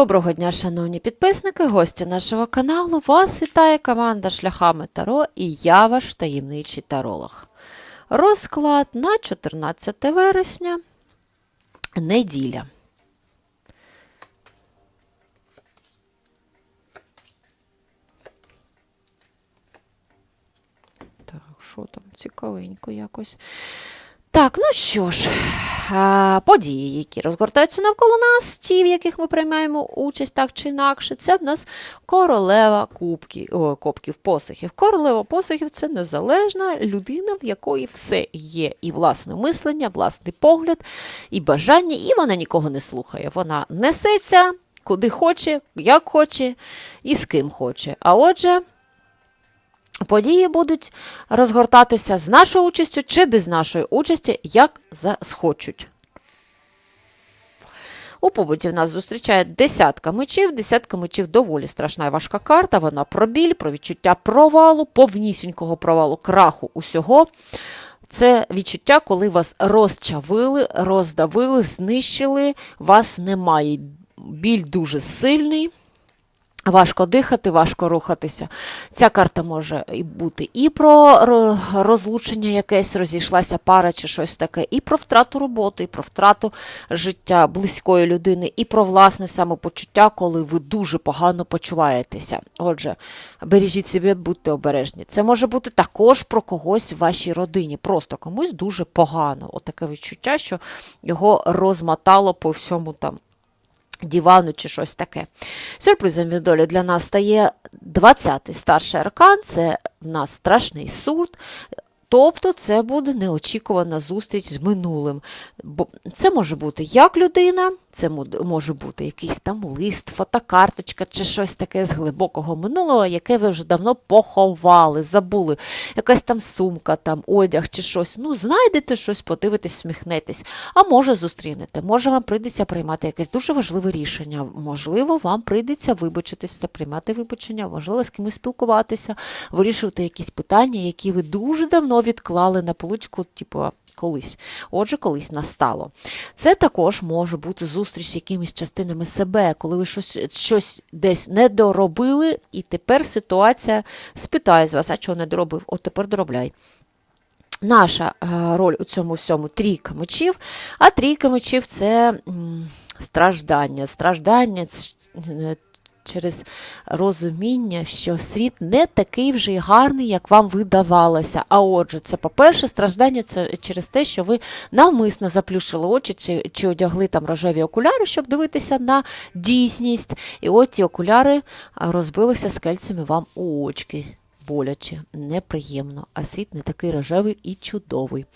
Доброго дня, шановні підписники, гості нашого каналу. Вас вітає команда Шляхами Таро і я ваш таємничий таролог. Розклад на 14 вересня, неділя. Так, що там цікавенько якось. Так, ну що ж, події, які розгортаються навколо нас, ті, в яких ми приймаємо участь так чи інакше, це в нас королева кубків, о, кубків посохів. Королева посохів це незалежна людина, в якої все є. І власне мислення, власний погляд, і бажання, і вона нікого не слухає. Вона несеться куди хоче, як хоче і з ким хоче. А отже. Події будуть розгортатися з нашою участю чи без нашої участі, як захочуть. У побуті в нас зустрічає десятка мечів. Десятка мечів доволі страшна і важка карта. Вона про біль, про відчуття провалу, повнісінького провалу, краху усього. Це відчуття, коли вас розчавили, роздавили, знищили, вас немає. Біль дуже сильний. Важко дихати, важко рухатися. Ця карта може і бути і про розлучення якесь, розійшлася пара чи щось таке, і про втрату роботи, і про втрату життя близької людини, і про власне самопочуття, коли ви дуже погано почуваєтеся. Отже, бережіть себе, будьте обережні. Це може бути також про когось в вашій родині, просто комусь дуже погано. Отаке відчуття, що його розмотало по всьому там дивану чи щось таке. Сюрпризом від долі для нас стає 20-й старший аркан, це в нас страшний суд. Тобто це буде неочікувана зустріч з минулим. Бо це може бути як людина, це може бути якийсь там лист, фотокарточка чи щось таке з глибокого минулого, яке ви вже давно поховали, забули. Якась там сумка, там одяг чи щось. Ну, знайдете щось, подивитесь, сміхнетесь. А може зустрінете, може вам прийдеться приймати якесь дуже важливе рішення. Можливо, вам прийдеться вибачитися, приймати вибачення, можливо, з кимось спілкуватися, вирішувати якісь питання, які ви дуже давно відклали на поличку, типу. Колись, отже, колись настало. Це також може бути зустріч з якимись частинами себе, коли ви щось, щось десь не доробили, і тепер ситуація спитає з вас, а чого не доробив? От тепер доробляй. Наша е, роль у цьому всьому трійка мечів, а трійка мечів це страждання. Страждання е, через розуміння, що світ не такий вже й гарний, як вам видавалося. А отже, це, по-перше, страждання це через те, що ви навмисно заплющили очі чи, чи одягли там рожеві окуляри, щоб дивитися на дійсність. І от ці окуляри розбилися скельцями вам у очки боляче, неприємно, а світ не такий рожевий і чудовий.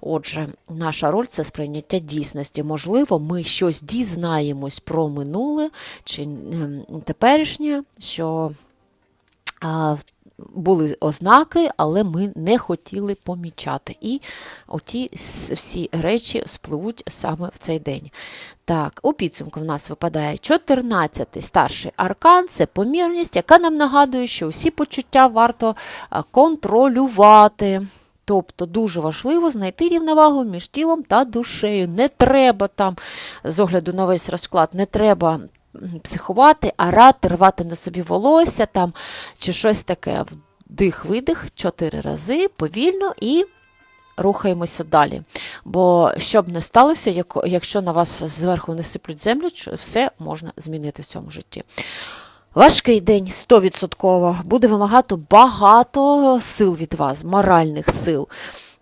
Отже, наша роль це сприйняття дійсності. Можливо, ми щось дізнаємось про минуле чи ем, теперішнє, що були ознаки, але ми не хотіли помічати. І оті всі речі спливуть саме в цей день. Так, у підсумку в нас випадає 14-й старший аркан, це помірність, яка нам нагадує, що усі почуття варто контролювати. Тобто дуже важливо знайти рівновагу між тілом та душею. Не треба там, з огляду на весь розклад, не треба психувати, арати, рвати на собі волосся там, чи щось таке. Вдих-видих чотири рази повільно і рухаємося далі. Бо що б не сталося, якщо на вас зверху не сиплють землю, все можна змінити в цьому житті. Важкий день 100%. Буде вимагати багато сил від вас, моральних сил.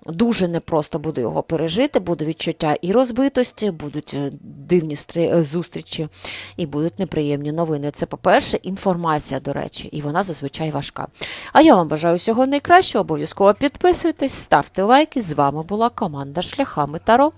Дуже непросто буде його пережити, буде відчуття і розбитості, будуть е, дивні е, зустрічі, і будуть неприємні новини. Це, по-перше, інформація, до речі, і вона зазвичай важка. А я вам бажаю всього найкращого. Обов'язково підписуйтесь, ставте лайки. З вами була команда Шляхами Таро.